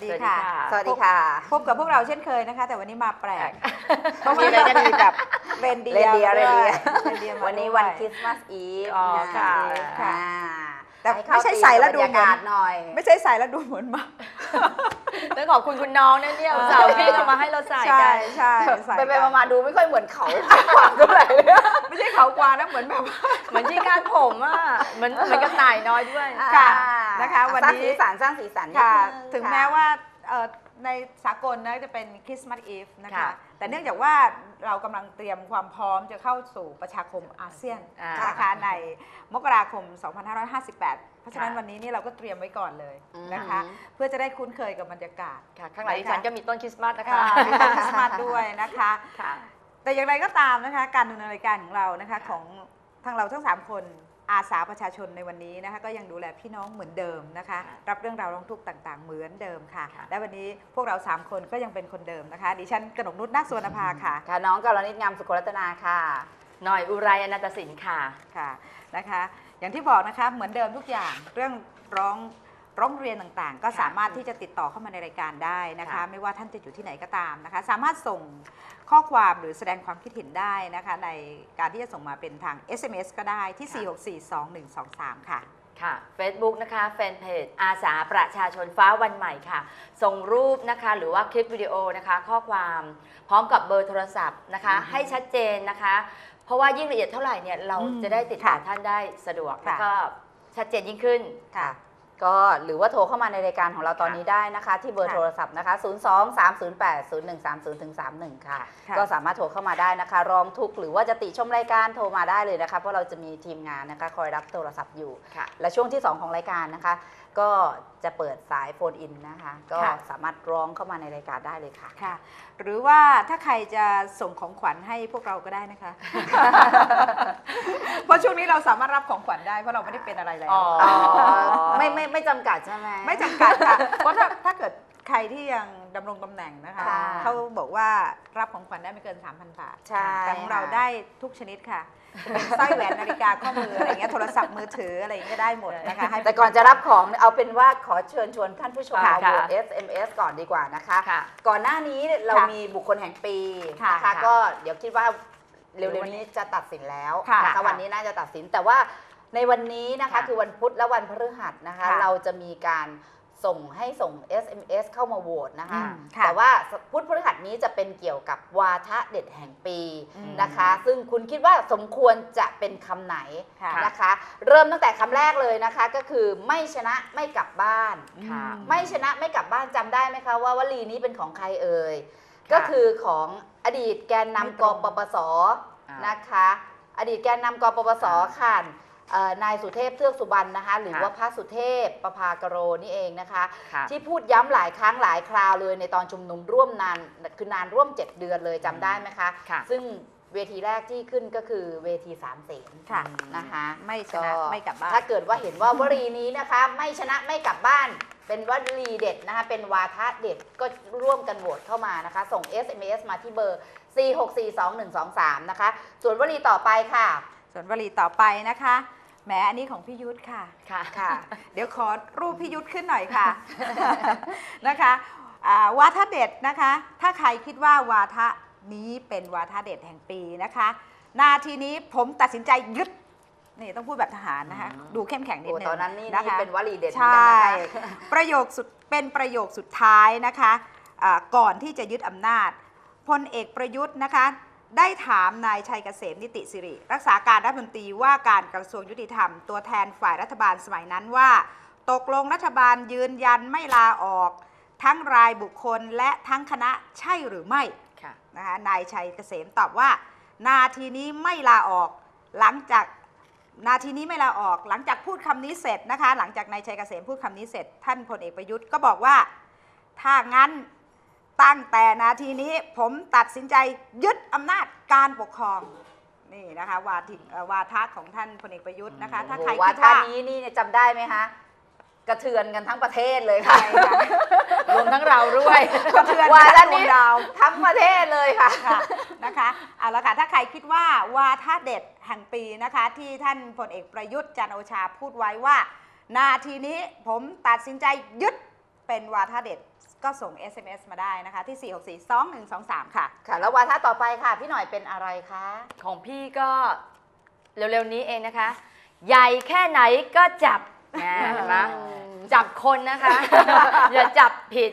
สวัสดีสวัสดีค่ะค่ะ สวัสดีค่ะ พบกับพวกเราเช่นเคยนะคะ แต่วันนี้มาแปลกเพราะว่าเราจะมีแบบเรนเดียเรนเดียร์ด้วยเรนเดียร์เรเดียร์มาวันนี้ด้วยวันคริสต์มาสอีฟอ๋อค่ะค่ะอ่า แต่ให้เข้าไม่ใช่ใส่แล้วดูธีมกับบรรยากาศหน่อย ไม่ใช่ใส่แล้วดูเหมือนมาต้องขอบคุณคุณน้องนะเนี่ยอุตส่าห์วิ่งเอามาให้เราใส่ใช่กันใช่ใส่ไปไปกันมาๆดูไม่ค่อยเหมือนเขาขวางเท่าไหร่เลย ไม่ใช่เขากวางนะเหมือนแบบว่า เหมือนที่การผมอะเหมือนเหมือนกับต่ายน้อยด้วย ค่ะอ่านะคะวันนี้ สร้างสีสันสร้างสีสันนิดค่ะ นึ ถึงค่ะแม้ว่าเอ่อในสากลนะจะเป็นคริสต์มาสอีฟนะคะ ค่ะ แต่เนื่องจากว่าเรากำลังเตรียมความพร้อมจะเข้าสู่ประชาคมอาเซียนอ่านะคะในมกราคม 2558 เพราะฉะนั้นค่ะ วันนี้นี่เราก็เตรียมไว้ก่อนเลยอืมนะคะเพื่อจะได้คุ้นเคยกับบรรยากาศ ค่ะ ข้างหลังดิฉันก็มีต้นคริสต์มาสนะคะค่ะมีต้นคริสต์มาสด้วยนะคะ ค่ะ แต่อย่างไรก็ตามนะคะ การดำเนินรายการของเรานะคะ ของทางเราทั้ง 3 คน อาสาประชาชนในวันนี้นะคะก็ยังดูแลพี่น้องเหมือนเดิมนะคะค่ะรับเรื่องราวร้องทุกข์ต่างๆ เหมือนเดิมค่ะค่ะ และวันนี้พวกเรา 3 คนก็ยังเป็นคนเดิมนะคะ ดิฉันกนกนุชนาคสวนภาค่ะ ค่ะน้องกรณิตงามสุขรัตนาค่ะหน่อยอุไรอนันตสินค่ะค่ะนะคะ อย่างที่บอกนะคะเหมือนเดิมทุกอย่างเรื่องร้อง ร้องเรียนต่างๆ ก็ค่ะสามารถที่จะติดต่อเข้ามาในรายการได้นะคะค่ะไม่ว่าท่านจะอยู่ที่ไหนก็ตามนะคะ สามารถส่งข้อความหรือแสดงความคิดเห็นได้นะคะ ในการที่จะส่งมาเป็นทาง SMS ก็ได้ที่ 4642123 ค่ะ ค่ะ Facebook นะคะแฟนเพจอาสาประชาชนฟ้าวันใหม่ค่ะ ส่งรูปนะคะหรือว่าคลิปวิดีโอนะคะ ข้อความพร้อมกับเบอร์โทรศัพท์นะคะ อือฮึให้ชัดเจนนะคะ เพราะว่ายิ่งละเอียดเท่าไหร่เนี่ยเราอืมจะได้ติดต่อค่ะท่านได้สะดวกค่ะ แล้วก็ชัดเจนยิ่งขึ้น ค่ะ ก็หรือว่าโทรเข้ามาในรายการของเราตอนนี้ได้นะคะ ที่เบอร์ค่ะโทรศัพท์นะคะ 0 2 3 0 8 0 1 3 0ถึง31ค่ะค่ะ ก็สามารถโทรเข้ามาได้นะคะ ร้องทุกข์หรือว่าจะติชมรายการโทรมาได้เลยนะคะ เพราะเราจะมีทีมงานนะคะ คอยรับโทรศัพท์อยู่ค่ะและช่วงที่ 2 ของรายการนะคะ ก็จะเปิดสายโฟนอินนะคะ ก็ค่ะ สามารถร้องเข้ามาในรายการได้เลยค่ะ ค่ะ หรือว่าถ้าใครจะส่งของขวัญให้พวกเราก็ได้นะคะ เพราะช่วงนี้เราสามารถรับของขวัญได้เพราะเราไม่ได้เป็นอะไรแล้ว อ๋ออ๋อไม่ไม่ไม่จำกัดใช่ไหม ไม่จำกัดค่ะ เพราะถ้าถ้าเกิด ใครที่ยังดำรงตำแหน่งนะคะ ค่ะเขาบอกว่ารับของขวัญได้ไม่เกิน 3,000 บาท ใช่แต่ของเราค่ะ ได้ทุกชนิดค่ะจะเป็นสร้อยแหวนนาฬิกาข้อมืออะไรเงี้ยโทรศัพท์มือถืออะไรเงี้ยได้หมดนะคะให้ แต่ก่อนจะรับของเอาเป็นว่าขอเชิญชวนท่านผู้ชมค่ะมาโหวต SMS ก่อนดีกว่านะคะ ค่ะ ก่อนหน้านี้เราค่ะมีบุคคลแห่งปีค่ะนะคะค่ะก็เดี๋ยวคิดว่าเร็วๆนี้จะตัดสินแล้วค่ะนะคะค่ะวันนี้น่าจะตัดสินแต่ว่าในวันนี้นะคะค่ะคือวันพุธและวันพฤหัสนะคะ ค่ะเราจะมีการ ส่งให้ส่ง SMS เข้ามาโหวตนะคะ อืมค่ะ แต่ว่าพุธพฤหัสนี้จะเป็นเกี่ยวกับวาทะเด็ดแห่งปีอืม นะคะ ซึ่งคุณคิดว่าสมควรจะเป็นคำไหนค่ะนะคะ เริ่มตั้งแต่คำแรกเลยนะคะ ก็คือไม่ชนะไม่กลับบ้าน ค่ะ อืไม่ชนะไม่กลับบ้านจำได้ไหมคะว่าวลีนี้เป็นของใครเอ่ย ค่ะก็คือของอดีตแกนไม่นำตกรงปปส อ่านนะคะ อดีตแกนนำกปปสค่ะเอ่อ นายสุเทพเทือกสุบรรณนะคะ หรือค่ะว่าพระสุเทพประภากโรนี่เองนะคะค่ะที่พูดย้ำหลายครั้งหลายคราวเลยในตอนชุมนุมร่วมนานคือนานร่วม 7 เดือนเลยจำได้ไหมคะค่ะซึ่งเวทีแรกที่ขึ้นก็คือเวทีสามเสนค่ะนะคะไม่ชนะไม่กลับบ้านถ้าเกิดว่าเห็นว่าวลีนี้นะคะ ไม่ชนะไม่กลับบ้าน เป็นวลีเด็ดนะคะ เป็นวาทะเด็ดก็ร่วมกันโหวตเข้ามานะคะ ส่ง SMS มาที่เบอร์ 4642123 นะคะ ส่วนวลีต่อไปค่ะ ส่วนวลีต่อไปนะคะ แหมอันนี้ของพี่ยุทธค่ะ ค่ะ ค่ะ เดี๋ยวขอรูปพี่ยุทธขึ้นหน่อยค่ะ นะคะอ่าวาทะเด็ดนะคะ ถ้าใครคิดว่าวาทะนี้เป็นวาทะเด็ดแห่งปีนะคะ นาทีนี้ผมตัดสินใจยึดนี่ต้องพูดแบบทหารนะคะ อืม ดูเข้มแข็งนิดโอ้นึงตอนนั้นนี่นะนี่คะ เป็นวลีเด็ดเหมืใชอนกัน่นะคะ ประโยคสุดเป็นประโยคสุดท้ายนะคะอ่าก่อนที่จะยึดอำนาจพลเอกประยุทธ์นะคะ ได้ถามนายชัยเกษมนิติสิริ รักษาการรัฐมนตรีว่าการกระทรวงยุติธรรม ตัวแทนฝ่ายรัฐบาลสมัยนั้นว่า ตกลงรัฐบาลยืนยันไม่ลาออก ทั้งรายบุคคลและทั้งคณะใช่หรือไม่ค่ะนะคะนายชัยเกษมตอบว่า นาทีนี้ไม่ลาออกหลังจากนาทีนี้ไม่ลาออกหลังจากพูดคำนี้เสร็จนะคะ หลังจากนายชัยเกษมพูดคำนี้เสร็จ ท่านพลเอกประยุทธ์ก็บอกว่า ถ้างั้น ตั้งแต่นาทีนี้ผมตัดสินใจยึดอำนาจการปกครองนี่นะคะวาทิเอ่อวาทะของท่านพลเอกประยุทธ์นะคะ ถ้าใครโอ้โหวาคิดทะว่า นี้นี่จำได้ไหมคะกระเทือนกันทั้งประเทศเลยค่ะใช่ค่ะ รวมทั้งเราด้วยกระเทือนวาทั้ทะงดวนี้งดาว ทั้งประเทศเลยค่ะ ค่ะนะคะเอาละค่ะถ้าใครคิดว่าวาทะเด็ดแห่งปีนะคะที่ท่านพลเอกประยุทธ์จันทร์โอชาพูดไว้ว่า นาทีนี้ผมตัดสินใจยึดเป็นวาทะเด็ด ก็ส่ง SMS มาได้นะคะ ที่ 4642123 ค่ะ ค่ะ แล้ววาทะต่อไปค่ะ พี่หน่อยเป็นอะไรคะ ของพี่ก็เร็วๆนี้เองนะคะ ใหญ่แค่ไหนก็จับ นะเห็นไหมจับคนนะคะ อย่าจับผิด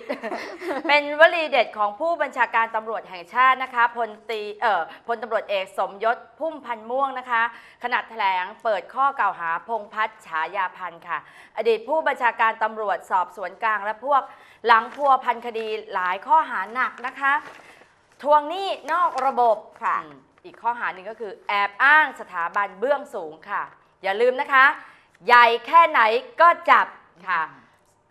เป็นวลีเด็ดของผู้บัญชาการตำรวจแห่งชาตินะคะพลตรีเอ่อพลตำรวจเอกสมยศพุ่มพันธ์ม่วงนะคะ ขณะแถลงเปิดข้อกล่าวหาพงษ์พัฒน์ฉายาพันธ์ค่ะ อดีตผู้บัญชาการตำรวจสอบสวนกลางและพวกหลังพัวพันคดีหลายข้อหาหนักนะคะ ทวงหนี้นอกระบบค่ะอืมอีกข้อหาหนึ่งก็คือแอบอ้างสถาบันเบื้องสูงค่ะ อย่าลืมนะคะ ใหญ่แค่ไหนก็จับค่ะ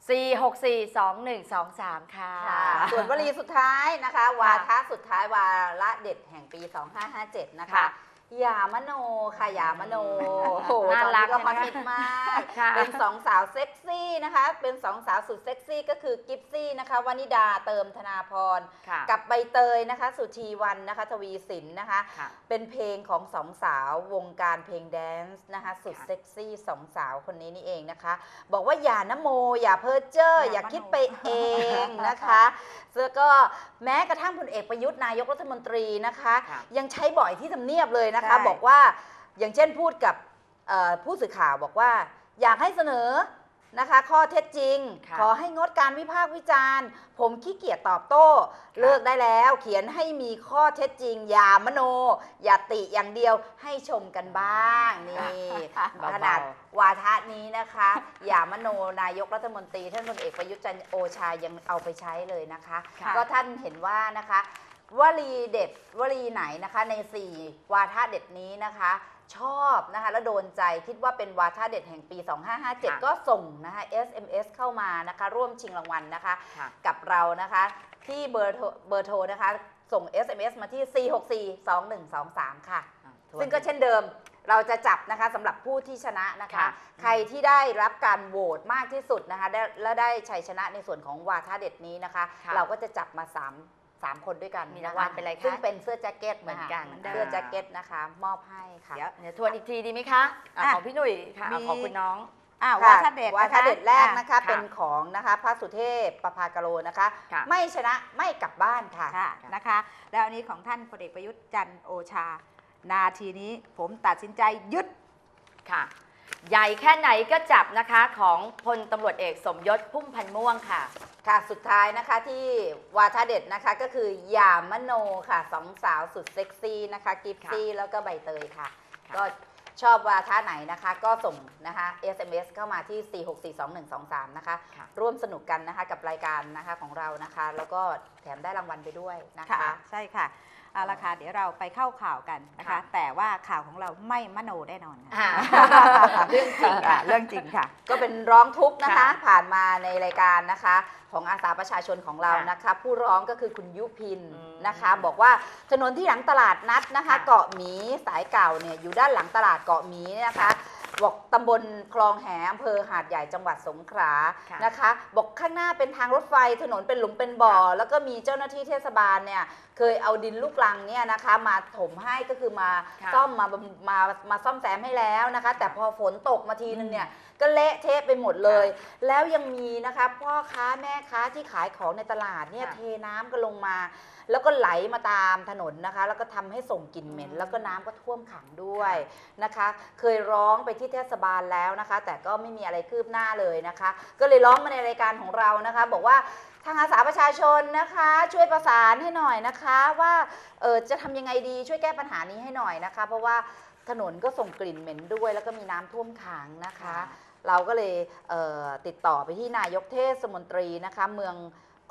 4642123 ค่ะ ค่ะส่วนวลีสุดท้ายนะคะ วาทะสุดท้ายวาระเด็ดแห่งปี 2557 นะคะ ค่ะ อย่ามโนค่ะอย่ามโนโอ้โหน่าตอนรันี้กก็ฮอตใช่ไหมฮิตมาก ค่ะ เป็นสองสาวเซ็กซี่นะคะ เป็นสองสาวสุดเซ็กซี่ก็คือกิฟซี่นะคะวนิดาเติมธนาพร ค่ะกับใบเตยนะคะ สุธีวันนะคะ ทวีสินนะคะ ค่ะ เป็นเพลงของสองสาววงการเพลงแดนซ์นะคะ สุดค่ะเซ็กซี่สองสาวคนนี้นี่เองนะคะ บอกว่าอย่านโม อย่าเพ้อเจ้ออย่อาย่ามโน คิดไปเองนะคะแล้วก็แม้กระทั่งพลเอกประยุทธ์นายกรัฐมนตรีนะคะ ค่ะ ยังใช้บ่อยที่ทำเนียบเลยนะคะ ใช่ บอกว่าอย่างเช่นพูดกับเอ่อผู้สื่อข่าวบอกว่า อยากให้เสนอนะคะ ข้อเท็จจริง ค่ะขอให้งดการวิพากษ์วิจารณ์ ผมขี้เกียจตอบโต้เลิกได้แล้ว เขียนให้มีข้อเท็จจริง อย่ามโน อย่าติอย่างเดียวให้ชมกันบ้างนี่ เบาๆ ขนาดวาทะนี้นะคะ อย่ามโนนายกรัฐมนตรีท่านพลเอกประยุทธ์จันทร์โอชายังเอาไปใช้เลยนะคะ ค่ะ ก็ท่านเห็นว่านะคะ วลีเด็ดวลีไหนนะคะใน 4 วาทะเด็ดนี้นะคะ ชอบนะคะแล้วโดนใจคิดว่าเป็นวาทะเด็ดแห่งปี 2557 ก็ส่งนะคะ SMS เข้ามานะคะร่วมชิงรางวัลนะคะ ค่ะ กับเรานะคะ ที่เบอร์โทรเบอร์โทรนะคะ ส่ง SMS มาที่ 4642123 ค่ะ อะทวน ซึ่งก็เช่นเดิมเราจะจับนะคะสำหรับผู้ที่ชนะนะคะ ค่ะ ใครที่ได้รับการโหวตมากที่สุดนะคะได้และได้ชัยชนะในส่วนของวาทะเด็ดนี้นะคะ ค่ะ เราก็จะจับมา 3มคนด้วยกันมีรางวัลคเป็นอะไรคะซึ่งเป็นเสื้อแจ็คเก็ตเหมือนกันเสื้อแจ็คเก็ตนะคะ มอบให้ค่ะเดี๋ยวเดี๋ยวทวนอีกทีดีไหมคะอะอะของพี่หนุ่ยค่ะอะมีของคุณน้องอ่าค่ะวาทะเด็ดวาทะเด็ดแรกนะคะค่ะเป็นของนะคะพระสุเทพประภากโรนะคะค่ะไม่ชนะไม่กลับบ้านค่ะค่ะนะคะ แล้วอันนี้ของท่านพลเอกประยุทธ์จันทร์โอชา นาทีนี้ผมตัดสินใจยึดค่ะ ใหญ่แค่ไหนก็จับนะคะของพลตำรวจเอกสมยศพุ่มพันธ์ม่วงค่ะ ค่ะสุดท้ายนะคะที่วาทะเด็ดนะคะก็คืออย่ามโนค่ะสองสาวสุดเซ็กซี่นะคะกิฟซี่แล้วก็ใบเตยค่ะค่ะ ก็ชอบวาทะไหนนะคะ ก็ส่งนะคะ SMS เข้ามาที่ 4642123 นะคะ ค่ะร่วมสนุกกันนะคะกับรายการนะคะของเรานะคะ แล้วก็แถมได้รางวัลไปด้วยนะค่ะคะใช่ค่ะ เอาละค่ะเดี๋ยวเราไปเข้าข่าวกันนะคะ ค่ะ แต่ว่าข่าวของเราไม่มโนแน่นอนค่ะ อ่าเรื่องจริงค่ะเรื่องจริงค่ะ ก็เป็นร้องทุกข์นะคะ ค่ะผ่านมาในรายการนะคะ ของอาสาประชาชนของเราค่ะนะคะ ผู้ร้องก็คือคุณยุพินอืมนะคะ บอกว่าถนนที่หลังตลาดนัดนะคะ ค่ะเกาะหมีสายเก่าเนี่ยอยู่ด้านหลังตลาดเกาะหมีเนี่ยนะคะ บอกตำบลคลองแหอำเภอหาดใหญ่จังหวัดสงขลาค่ะนะคะ บอกข้างหน้าเป็นทางรถไฟถนนเป็นหลุมเป็นบ่อ แล้วก็มีเจ้าหน้าที่เทศบาลเนี่ยเคยเอาดินลูกรังเนี่ยนะคะ มาถมให้ก็คือมาค่ะซ่อมมาบำมามาซ่อมแซมให้แล้วนะคะ แต่พอฝนตกมาทีนึงเนี่ยก็เละเทะไปหมดเลย แล้วยังมีนะคะพ่อค้าแม่ค้าที่ขายของในตลาดเนี่ยค่ะ เทน้ำกันลงมา แล้วก็ไหลมาตามถนนนะคะ แล้วก็ทำให้ส่งกลิ่นเหม็นอืมแล้วก็น้ำก็ท่วมขังด้วยนะคะ เคยร้องไปที่เทศบาลแล้วนะคะ แต่ก็ไม่มีอะไรคืบหน้าเลยนะคะ ก็เลยร้องมาในรายการของเรานะคะ บอกว่าทางอาสาประชาชนนะคะ ช่วยประสานให้หน่อยนะคะว่าเออจะทำยังไงดีช่วยแก้ปัญหานี้ให้หน่อยนะคะ เพราะว่าถนนก็ส่งกลิ่นเหม็นด้วย แล้วก็มีน้ำท่วมขังนะคะ เราก็เลยเอ่อติดต่อไปที่นายกเทศมนตรีนะคะ เมือง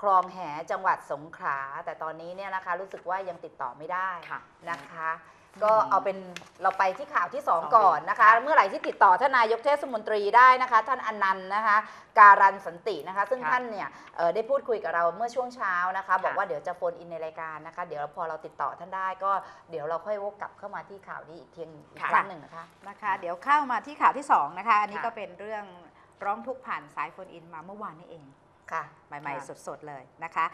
คลองแหจังหวัดสงขลาแต่ตอนนี้เนี่ยนะคะรู้สึกว่ายังติดต่อไม่ได้ค่ะนะคะ ก็เอาเป็นเราไปที่ข่าวที่สอง2ก่อนนะคะค่ะเมื่อไหร่ที่ติดต่อท่านนายกเทศมนตรีได้นะคะ ท่านอนันต์นะคะ การันสันตินะคะ ซึ่งค่ะท่านเนี่ยเอ่อได้พูดคุยกับเราเมื่อช่วงเช้านะคะ บอกค่ะว่าเดี๋ยวจะโฟนอินในรายการนะคะ เดี๋ยวพอเราติดต่อท่านได้ก็เดี๋ยวเราค่อยวกกลับเข้ามาที่ข่าวนี้อีกเทียงอีกค่ะครั้งหนึ่งนะคะนะคะ เดี๋ยวเข้ามาที่ข่าวที่สองนะคะอันนี้ค่ะก็เป็นเรื่องร้องทุกข์ผ่านสายโฟนอินมาเมื่อวานนี้เอง ค่ะใหม่ค่ะๆสดๆเลยนะคะ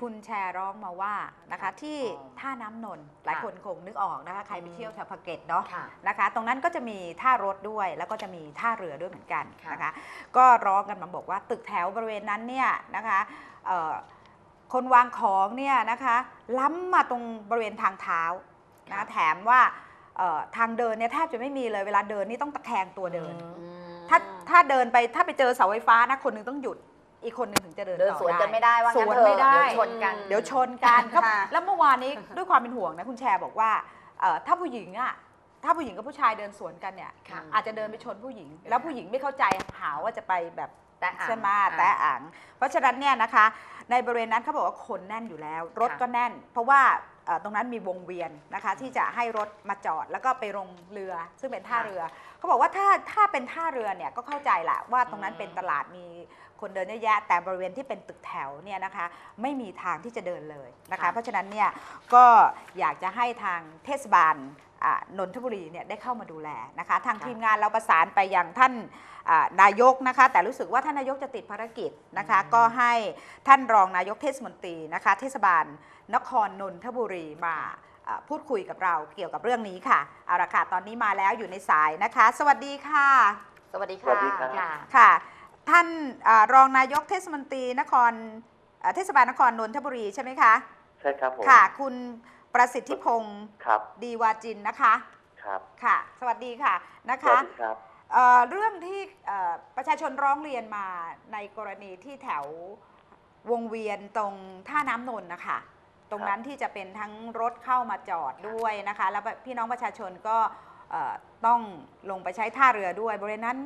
คุณแชร์ร้องมาว่านะคะที่อ๋อท่าน้ำนนท์หลายค่ะคนคงนึกออกนะคะใครไปเที่ยวแถวภูเก็ตเนาะค่ะนะคะ ตรงนั้นก็จะมีท่ารถด้วย แล้วก็จะมีท่าเรือด้วยเหมือนกันค่ะ นะคะ ก็ร้องกันมาบอกว่าตึกแถวบริเวณนั้นเนี่ยนะคะเอ่อคนวางของเนี่ยนะคะล้ำมาตรงบริเวณทางเท้านะคะแถมว่าเอ่อทางเดินเนี่ยแทบจะไม่มีเลยเวลาเดินนี่ต้องตะแคงตัวเดินถ้าถ้าเดินไปถ้าไปเจอเสาไฟฟ้านะคนหนึงต้องหยุด อีกคนหนึงถึงจะเดินเดินต่อสวนได้กันไม่ได้ว่างั้นสวนเถอะไม่ได้ เดี๋ยวชนกัน เดี๋ยวชนกันก็ค่ะ แล้วเมื่อวานนี้ด้วยความเป็นห่วงนะคุณแชร์บอกว่าเอ่อถ้าผู้หญิงอะถ้าผู้หญิงกับผู้ชายเดินสวนกันเนี่ยค่ะอาจจะเดินไปชนผู้หญิง แล้วผู้หญิงไม่เข้าใจหาว่าจะไปแบบแต่อ่างใช่ไหมแต่อ่างเพราะฉะนั้นเนี่ยนะคะ ในบริเวณนั้นเขาบอกว่าคนแน่นอยู่แล้ว รถค่ะก็แน่น เพราะว่าเอ่อตรงนั้นมีวงเวียนนะคะที่จะให้รถมาจอดแล้วก็ไปลงเรือ ซึ่งเป็นท่าเรือเขาบอกว่าถ้าถ้าเป็นท่าเรือเนี่ยก็เข้าใจแหละว่าตรงนั้นอืมเป็นตลาดมี คนเดินเยอะแยะแต่บริเวณที่เป็นตึกแถวเนี่ยนะคะไม่มีทางที่จะเดินเลยนะคะค่ะเพราะฉะนั้นเนี่ยก็อยากจะให้ทางเทศบาลอ่านนทบุรีเนี่ยได้เข้ามาดูแลนะคะ ทางทีมงานเราประสานไปยังท่านอ่านายกนะคะ แต่รู้สึกว่าท่านนายกจะติดภารกิจนะคะ ก็ให้ท่านรองนายกเทศมนตรีนะคะ เทศบาลนครนนทบุรีมาอ่าพูดคุยกับเราเกี่ยวกับเรื่องนี้ค่ะเอาละค่ะตอนนี้มาแล้วอยู่ในสายนะคะ สวัสดีค่ะ สวัสดีสวัค่ะสดีครับค่ะค่ะ ท่านอารองนายกเทศมนตรีนครเอ่อเทศบาลนครนนทบุรีใช่ไหมคะใช่ครับผมค่ะ คุณประสิทธิพงศ์ครับดีวาจินนะคะครับค่ะ สวัสดีค่ะนะสวัคะสดีครับเอ่อเรื่องที่เอ่อประชาชนร้องเรียนมาในกรณีที่แถววงเวียนตรงท่าน้ำนนท์นะคะตรงนั้นที่จะเป็นทั้งรถเข้ามาจอดด้วยนะคะ แล้วพี่น้องประชาชนก็เอ่อต้องลงไปใช้ท่าเรือด้วย บริเวณนั้น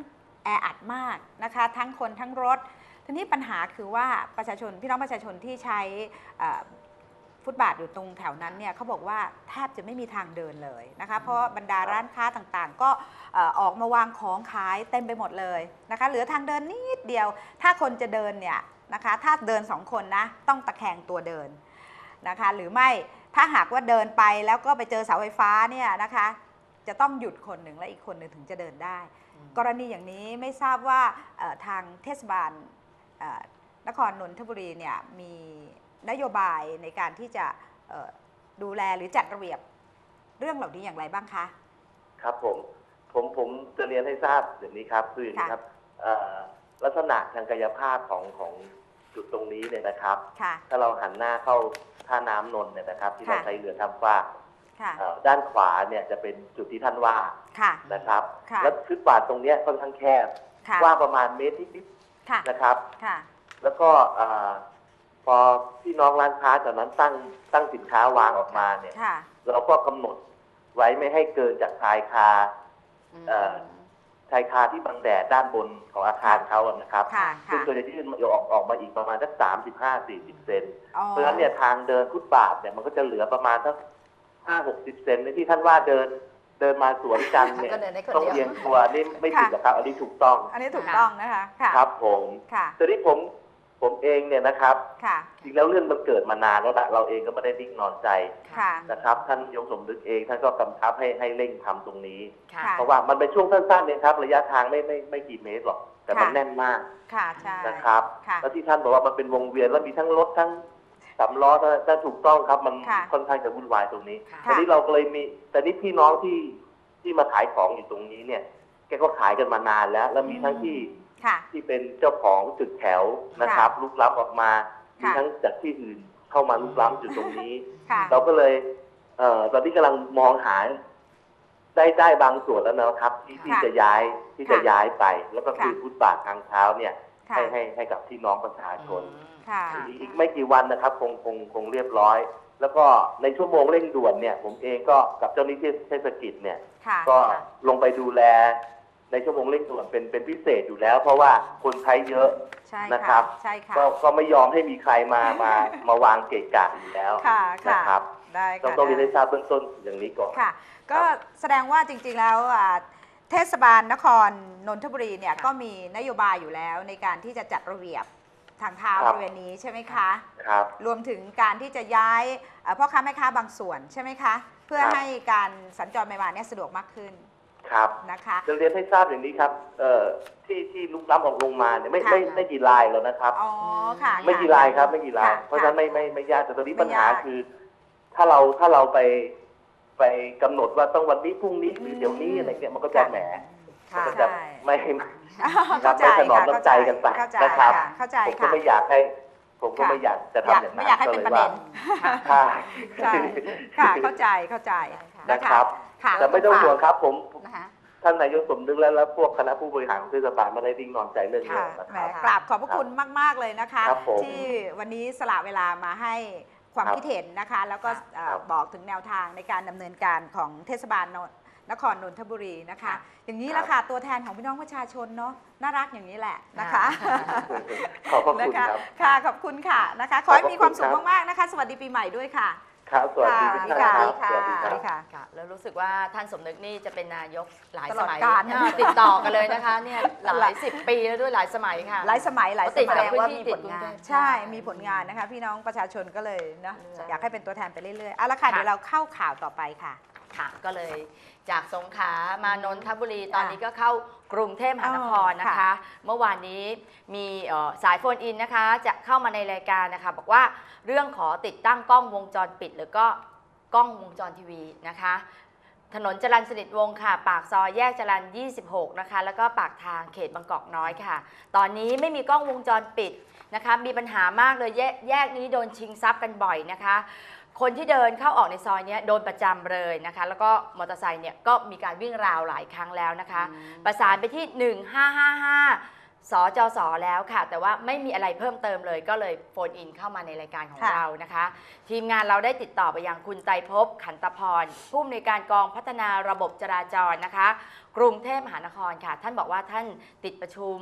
แออัดมากนะคะทั้งคนทั้งรถ ทีนี้ปัญหาคือว่าประชาชนพี่น้องประชาชนที่ใช้ฟุตบาทอยู่ตรงแถวนั้นเนี่ยเขาบอกว่าแทบจะไม่มีทางเดินเลยนะคะเพราะบรรดาร้านค้าต่างๆ ก็อออกมาวางของขายเต็มไปหมดเลยนะคะเหลือทางเดินนิดเดียว ถ้าคนจะเดินเนี่ยนะคะถ้าเดินสองคนนะต้องตะแคงตัวเดินนะคะหรือไม่ถ้าหากว่าเดินไปแล้วก็ไปเจอเสาไฟฟ้าเนี่ยนะคะจะต้องหยุดคนหนึ่งและอีกคนหนึ่งถึงจะเดินได้ กรณีอย่างนี้ไม่ทราบว่าเอ่อทางเทศบาลเอ่อนครนนทบุรีเนี่ยมีนโยบายในการที่จะเอ่อดูแลหรือจัดระเบียบเรื่องเหล่านี้อย่างไรบ้างคะ ครับผมผมผมจะเรียนให้ทราบอย่างนี้ครับคืออย่างนี้ค่ะครับเอ่อลักษณะทางกายภาพของของจุดตรงนี้เนี่ยนะครับค่ะถ้าเราหันหน้าเข้าท่าน้ำนนท์เนี่ยนะครับ ที่เราค่ะใช้เรือทำฟาก ค่ะ เอ่อด้านขวาเนี่ยจะเป็นจุดที่ท่านว่าค่ะ นะครับ ค่ะ แล้วฟุตบาทตรงเนี้ยค่อนข้างแคบค่ะ กว่างประมาณเมตรนิดค่ะ ๆนะครับ ค่ะ แล้วก็เอ่อพอพี่น้องร้านค้าจากนั้นตั้งตั้งสินค้าวางออกมาเนี่ย ค่ะเราก็กำหนดไว้ไม่ให้เกินจากชายคา เอ่อ ชายคาที่บังแดดด้านบนของอาคารเขาอะนะครับค่ะ ซึ่งค่ะตัวจะยื่นออกออกมาอีกประมาณสักสามสิบห้าสี่สิบเซน อ๋อเพราะฉะนั้นเนี่ยทางเดินฟุตบาทเนี่ยมันก็จะเหลือประมาณสัก ห้าหกสิบเซนในที่ท่านว่าเดินเดินมาสวนกันเนี่ย ก็เดินได้คนต้องเดียวเรียงตัวนี่ไม่ผิดหรอกครับ อันนี้ถูกต้องอันนี้ถูกต้องนะคะค่ะครับผมค่ะทีนี้ผมผมเองเนี่ยนะครับ ค่ะจริงแล้วเรื่องมันเกิดมานานแล้วละเราเองก็ไม่ได้นิ่งนอนใจค่ะ นะครับ ท่านนายกสมนึกเองท่านก็กำชับให้ให้เร่งทำตรงนี้ค่ะค่ะ เพราะว่ามันเป็นช่วงสั้นๆเองครับ ระยะทางไม่ไม่ไม่กี่เมตรหรอก แต่มันค่ะ แน่นมากค่ะใช่นะครับ ค่ะ แล้วที่ท่านบอกว่ามันเป็นวงเวียนแล้วมีทั้งรถทั้ง สามล้อถ้าถูกต้องครับมันค่ะค่อนข้างจะวุ่นวายตรงนี้ค่ะทีนี้เราก็เลยมี แต่นี่พี่น้องที่ที่มาขายของอยู่ตรงนี้เนี่ย แกก็ขายกันมานานแล้ว แล้วมีทั้งที่ ค่ะ ที่เป็นเจ้าของจุดแถวนะครับลุกล้ำออกมามีค่ะทั้งจากที่อื่นเข้ามาลุกล้ำจุดตรงนี้ ค่ะ เราก็เลย เอ่อตอนนี้กำลังมองหาได้ได้บางส่วนแล้วนะครับ ที่ที่ค่ะจะย้ายที่จะค่ะย้ายไป แล้วก็คือค่ะ ฟุตบาททางเท้าเนี่ยค่ะ ให้ให้ให้กับพี่น้องประชาชน ค่ะอีกอีกไม่กี่วันนะครับ คงคงคงเรียบร้อย แล้วก็ในชั่วโมงเร่งด่วนเนี่ย ผมเองก็กับเจ้าหน้าที่เทศกิจเนี่ย ค่ะก็ลงไปดูแล ในชั่วโมงเร่งด่วนเป็นเป็นพิเศษอยู่แล้ว เพราะว่าคนใช้เยอะใช่นะครัค่ะบใช่ค่ะก็ก็ไม่ยอมให้มีใครมามามาวางเกะกะอยู่แล้วค่ะนะค่ะครับได้ต้องค่ะต้องเรียนได้ให้ทราบเบื้องต้นอย่างนี้ก่อนค่ะ ก็แสดงว่าจริงๆแล้วอ่า เทศบาลนครนนทบุรีเนี่ยค่ะก็มีนโยบายอยู่แล้วในการที่จะจัดระเบียบทางเท้าครับ บริเวณนี้ใช่ไหมคะ ครับ รวมถึงการที่จะย้ายเอ่อพ่อค้าแม่ค้าบางส่วนใช่ไหมคะ เพื่อครับ ให้การสัญจรไปมาเนี่ยสะดวกมากขึ้นครับนะคะ จะเรียนให้ทราบอย่างนี้ครับเอ่อที่ที่ลุกล้ำออกลงมาเนี่ยไม่ค่ะ ไม่ไม่กี่ลายแล้วนะครับ อ๋อค่ะไม่ค่ะกี่ลายครับไม่กี่ลาย ค่ะเพราะฉะนั้นไม่ไม่ไม่ยากแต่ตอนนี้ไม่ปัญหายาก คือ ถ้าเราถ้าเราไป ไปกำหนดว่าต้องวันนี้พรุ่งนี้หรือเดี๋ยวนี้อะไรเงี้ยมันก็จะค่ะแหมค่ะมันจะใช่ไม่เข้าใจไม่ถนอมค่ะน้ำใจกันไปเข้าใจนะครับค่ะเข้าใจผมก็ค่ะไม่อยากให้ผมก็ค่ะไม่อยากจะอยากทำอย่างนั้นไม่อยากให้เป็นประเด็นใช่ใช่ค่ะเข้าใจเข้าใจนะนะคคะรับค่ะแต่ไม่ต้องห่วงครับผมนะคะท่านนายกสมนึกและและพวกคณะผู้บริหารของเทศบาลไม่ได้ดิ้งนอนใจเรื่องนี้ค่ะนะแหคมรับกราบขอบพระคุณมาก ๆ เลยนะคะครับผมที่วันนี้สละเวลามาให้ ความครับคิดเห็นนะคะ แล้วก็เอ่อครับบอกถึงแนวทางในการดำเนินการของเทศบาลนนครนนทบุรีนะคะ ค่ะอย่างนี้แหละค่ะตัวแทนของพี่น้องประชาชนเนาะน่ารักอย่างนี้แหละนะคะขอบพระนะคุณคะครับ ค่ะ ขอบคุณค่ะนะคะ ขอให้ขอบพระมีความสุขคุณครับมากๆนะคะ สวัสดีปีใหม่ด้วยค่ะ ครับสวัสดีทุกท่านครับค่ะสวัสดีสควัรัสบดีค่ะค่ะแล้วรู้สึกว่าท่านสมนึกนี่จะเป็นนายกหลายตสลอดมัยกาล อ่าติดต่อกันเลยนะคะเนี่ยหลายสิบปีแล้วด้วยหลายสมัยค่ะ หลายสมัยหลายเขาสติดมักับยพื้นว่าที่มีติดผลกรุงงานเทพใช่ มีผลงานนะคะ พี่น้องประชาชนก็เลยเนาะอยากให้เป็นตัวแทนไปเรื่อยๆเอาละค่ะค่ะเดี๋ยวเราเข้าข่าวต่อไปค่ะ ค่ะ ก็เลยจากสงขลามานนทบุรีตอนนี้ก็เข้ากรุงเทพมหานครนะคะค่ะเมื่อวานนี้มีเอ่อสายโฟนอินนะคะ จะเข้ามาในรายการนะคะ บอกว่าเรื่องขอติดตั้งกล้องวงจรปิด หรือก็กล้องวงจรทีวีนะคะ ถนนจรัญสนิทวงศ์ค่ะ ปากซอยแยกจรัญ26 นะคะ แล้วก็ปากทางเขตบางกอกน้อยค่ะ ตอนนี้ไม่มีกล้องวงจรปิดนะคะ มีปัญหามากเลยแยกแยกนี้โดนชิงทรัพย์กันบ่อยนะคะ คนที่เดินเข้าออกในซอยเนี้ยโดนประจำเลยนะคะ แล้วก็มอเตอร์ไซค์เนี่ยก็มีการวิ่งราวหลายครั้งแล้วนะคะ ประสานไปที่ 1555สจสแล้วค่ะ แต่ว่าไม่มีอะไรเพิ่มเติมเลย ก็เลยโฟนอินเข้ามาในรายการของค่ะ เรานะคะ ทีมงานเราได้ติดต่อไปยังคุณไตรภพขันตพรผู้อำนวยการกองพัฒนาระบบจราจรนะคะกรุงเทพมหานครค่ะ ท่านบอกว่าท่านติดประชุม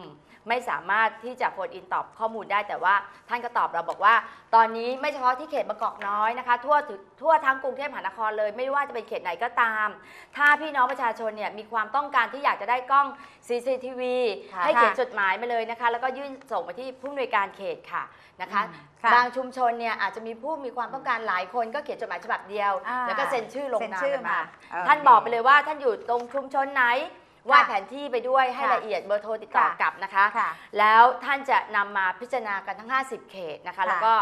ไม่สามารถที่จะโฟนอินตอบข้อมูลได้แต่ว่าท่านก็ตอบเราบอกว่า ตอนนี้ไม่เฉพาะที่เขตบางกอกน้อยนะคะ ทั่วถึงทั่วทั้งกรุงเทพมหานครเลย ไม่ว่าจะเป็นเขตไหนก็ตาม ถ้าพี่น้องประชาชนเนี่ยมีความต้องการที่อยากจะได้กล้อง CCTV ค่ะให้เขียนจดหมายมาเลยนะคะ แล้วก็ยื่นส่งไปที่ผู้อำนวยการเขตค่ะนะคะค่ะ บางชุมชนเนี่ยอาจจะมีผู้มีความต้องการหลายคนก็เขียนจดหมายฉบับเดียว อ่าแล้วก็เซ็นชื่อลงเซ็นนามชื่อกันมา มาโอเคท่านบอกไปเลยว่าท่านอยู่ตรงชุมชนไหนวาดแผนที่ไปด้วยให้ค่ะละเอียดเบอร์โทรติดต่อค่ะ กลับนะคะ ค่ะ แล้วท่านจะนำมาพิจารณากันทั้ง 50 เขตนะคะ ค่ะ แล้วก็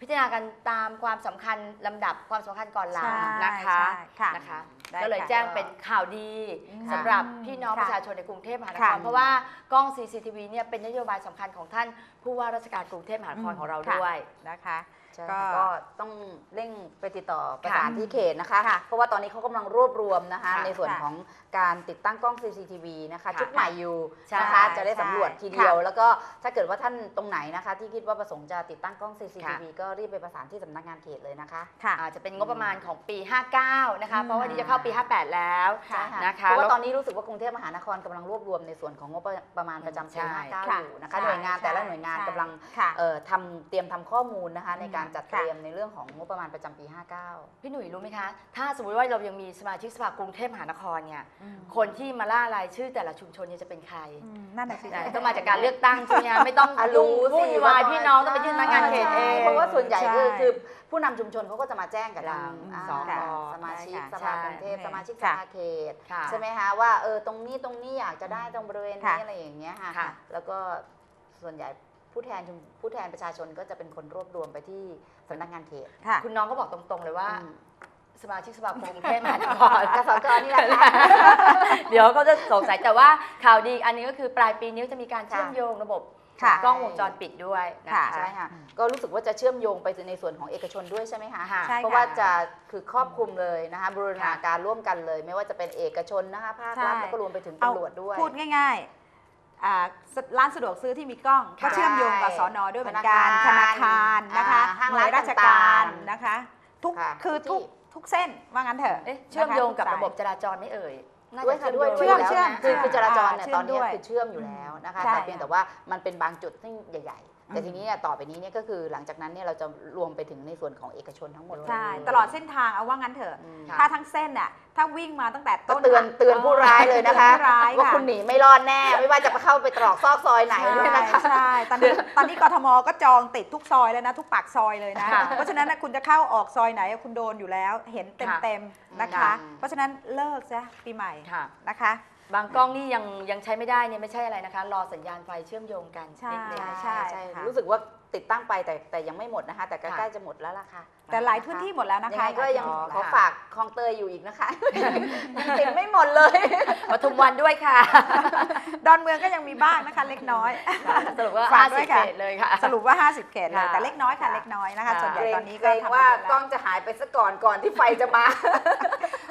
พิจารณากันตามความสำคัญลำดับความสำคัญก่อนหลังใช่นะคะใช่ค่ะ นะคะ ได้ก็เลยค่ะแจ้งเป็นข่าวดีอืมสำหรับพี่น้องค่ะประชาชนในกรุงเทพมหานคค่ะรเพราะว่ากล้อง CCTV เนี่ยเป็นนโยบายสำคัญของท่านผู้ว่าราชการกรุงเทพมหานครของเราค่ะ ด้วยนะคะ ใช่ก็ก็ต้องเร่งไปติดต่อประสานค่ะที่เขตนะคะ ค่ะเพราะว่าตอนนี้เขากำลังรวบรวมนะคะ ค่ะในส่วนค่ะของ การติดตั้งกล้อง CCTV นะคะค่ะชุดใหม่อยู่ใช่นะคะจะได้สำรวจใช่ทีเดียวค่ะแล้วก็ถ้าเกิดว่าท่านตรงไหนนะคะ ที่คิดว่าประสงค์จะติดตั้งกล้อง CCTV ก็รีบไปประสานที่สำนักงานเขตเลยนะคะ ค่ะ อาจจะเป็นงบประมาณของปี 59 นะคะเพราะว่านี่จะเข้าปี 58 แล้วใช่ค่ะนะคะเพราะว่าแล้วตอนนี้รู้สึกว่ากรุงเทพมหานครกำลังรวบรวมในส่วนของงบประมาณประจำปี ใช่ 59ค่ะอยู่นะคะใช่หน่วยงานใช่แต่ละหน่วยงานใช่กำลังค่ะ เอ่อทำเตรียมทำข้อมูลนะคะ ในการจัดค่ะเตรียมในเรื่องของงบประมาณประจำปี 59 พี่หนุ่ยรู้ไหมคะ ถ้าสมมติว่าเรายังมีสมาชิกสภากรุงเทพมหานครเนี่ย อืมคนที่มาล่ารายชื่อแต่ละชุมชนเนี่ยจะเป็นใครอืมนั่นแหละสิ นะต้องมาจากการเลือกตั้งใช่ไหมคะไม่ต้องอะยุ่งรู้สิวุ่นวายพี่น้องต้องไปยื่นพนักงานเขตเอใช่งเพราะว่าส่วนใหญ่ใช่คือคือผู้นำชุมชนเขาก็จะมาแจ้งกับทางค่ะอ่าสองอสมาชิกใช่สภากรุงเทพใช่สมาชิกสค่ะภาเขตค่ะใช่ไหมคะว่าเออตรงนี้ตรงนี้อยากจะได้ตรงบริเวณค่ะนี้อะไรอย่างเงี้ยค่ะ ค่ะ แล้วก็ส่วนใหญ่ผู้แทนชุมผู้แทนประชาชนก็จะเป็นคนรวบรวมไปที่สำนักงานเขต ค่ะ คุณน้องก็บอกตรงๆเลยว่า อืม สมาชิกสภากรุงเทพมหานครกสกนี่แหละค่ะเดี๋ยวเขาจะสงสัยแต่ว่าข่าวดีอีกอันนี้ก็คือปลายปีนี้จะมีการเชื่อมค่ะโยงระบบค่ะกล้องวงจรปิดด้วยนะค่ะคะใช่ค่ะ ก็รู้สึกว่าจะเชื่อมโยงไปในส่วนของเอกชนด้วยใช่ไหมคะค่ะใช่เพราะค่ะว่าจะคือครอบคลุมเลยนะคะบูรณาการร่วมกันเลย ไม่ว่าจะเป็นเอกชนนะคะภาครัฐใช่แล้วก็รวมไปถึงเอาตำรวจด้วย พูดง่ายๆอ่าสร้านสะดวกซื้อที่มีกล้อง ก็ค่ะเชื่อมโยงกับสอนอด้วยเหมือนกันธธนานาคาคารรนะคะอ่าห้างหน่วยร้านราชการต่างๆนะคะ ทุกค่ะคือทุทุกก ที่ทุกเส้นว่างั้นเถอะเอ๊ะเชื่อมโยงกับนคระบบทุจราจรไม่เอ่ยน่าด้วยจะค่ะด้วยเชื่ด้อวมยโยงแล้วเชื่อมนะคือคือจราจรเนี่ยเชื่ตออมนนี้ด้วยคือเชื่อมอยู่แล้วนะคะใช่แต่เพียงแต่ว่ามันเป็นบางจุดที่ใหญ่ แต่ทีนี้เนี่ยต่อไปนี้เนี่ยก็คือหลังจากนั้นเนี่ยเราจะรวมไปถึงในส่วนของเอกชนทั้งหมดเลยใช่ ตลอดเส้นทางเอาว่างั้นเถอะอืมค่ะถ้าทั้งเส้นน่ะถ้าวิ่งมาตั้งแต่ก็ต้นเตือนเตือนผู้ร้ายเลยนะคะผู้ร้ายว่าค่ะคุณหนีไม่รอดแน่ ไม่ว่าจะไปเข้าไปตรอกซอกซอยไหนด้วยนะคะใช่ตอนนี้ตอนนี้กทมก็จองติดทุกซอยแล้วนะ ทุกปากซอยเลยนะค่ะเพราะฉะนั้นนะคุณจะเข้าออกซอยไหนคุณโดนอยู่แล้ว เห็นเต็มๆนะคะค่ะเพราะฉะนั้นเลิกซะปีใหม่ค่ะนะคะ บางกล้องนี่ยังยังใช้ไม่ได้เนี่ยไม่ใช่อะไรนะคะ รอสัญญาณไฟเชื่อมโยงกันใช่นิดนึงใช่ใช่ค่ะ รู้สึกว่าติดตั้งไปแต่แต่ยังไม่หมดนะคะ แต่ก็ค่ะ ใกล้จะหมดแล้วล่ะค่ะแต่หลายพื้นที่หมดแล้วนะยังคะ ไงก็ยังอ๋อขอค่ะฝากคลองเตยอยู่อีกนะคะ ยังติดไม่หมดเลย ปทุมวันด้วยค่ะ ดอนเมืองก็ยังมีบ้างนะคะ เล็กน้อย สรุปว่าฝาก50ด้วยค่ะ เขตเลยค่ะ สรุปว่า 50 เขตเลย ค่ะแต่เล็กน้อยค่ะ ค่ะ เล็กน้อยนะคะ ค่ะ ส่วนใหญ่ตอนนี้เกก็รงทำว่าไปแล้วกล้องจะหายไปซะก่อนก่อนที่ไฟจะมา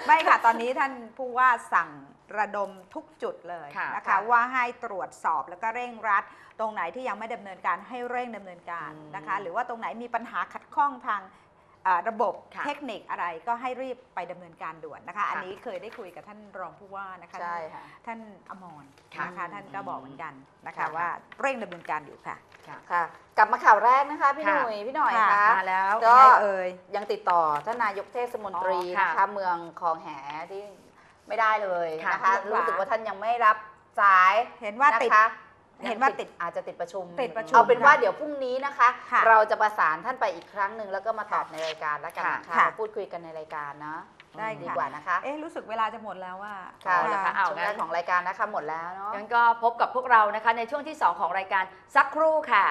ไม่ค่ะ ตอนนี้ท่านผู้ว่าสั่ง ระดมทุกจุดเลยค่ะนะคะค่ะว่าให้ตรวจสอบแล้วก็เร่งรัด ตรงไหนที่ยังไม่ดำเนินการให้เร่งดำเนินการอืมนะคะ หรือว่าตรงไหนมีปัญหาขัดข้องทางอ่าระบบค่ะเทคนิคอะไรก็ให้รีบไปดำเนินการด่วนนะคะ อันนี้เคยได้คุยกับท่านรองผู้ว่านะคะใช่ค่ะ ท่านอมรค่ะนะคะท่านก็บอกเหมือนกันนะคะ ค่ะ ว่าเร่งดำเนินการอยู่ค่ะค่ะ กลับมาข่าวแรกนะคะพี่หค่ะ นุ่ยพี่หน่อยค่ะคะมาแล้วก็ ยังไงเอ่ย ยังติดต่อท่านนายกเทศมนตรีอ๋อค่ะนะคะเมืองคลองแหที่ ไม่ได้เลยค่ะนะคะลำบากรู้สึกว่าท่านยังไม่รับสายเห็นว่าติด นะคะเห็นว่าติดอาจจะติดประชุมติดประชุมเอาเป็นว่าค่ะเดี๋ยวพรุ่งนี้นะคะ ค่ะเราจะประสานท่านไปอีกครั้งหนึ่งแล้วก็มาตอบในรายการแล้วกันนะคะค่ะมาพูดคุยกันในรายการเนาะได้ดีค่ะกว่านะคะเอ๊ะรู้สึกเวลาจะหมดแล้วว่า ค่ะเอาละค่ะเอา ช่วงงั้นแรกของรายการนะคะหมดแล้วเนาะ งั้นก็พบกับพวกเรานะคะในช่วงที่ 2 ของรายการสักครู่ค่ะ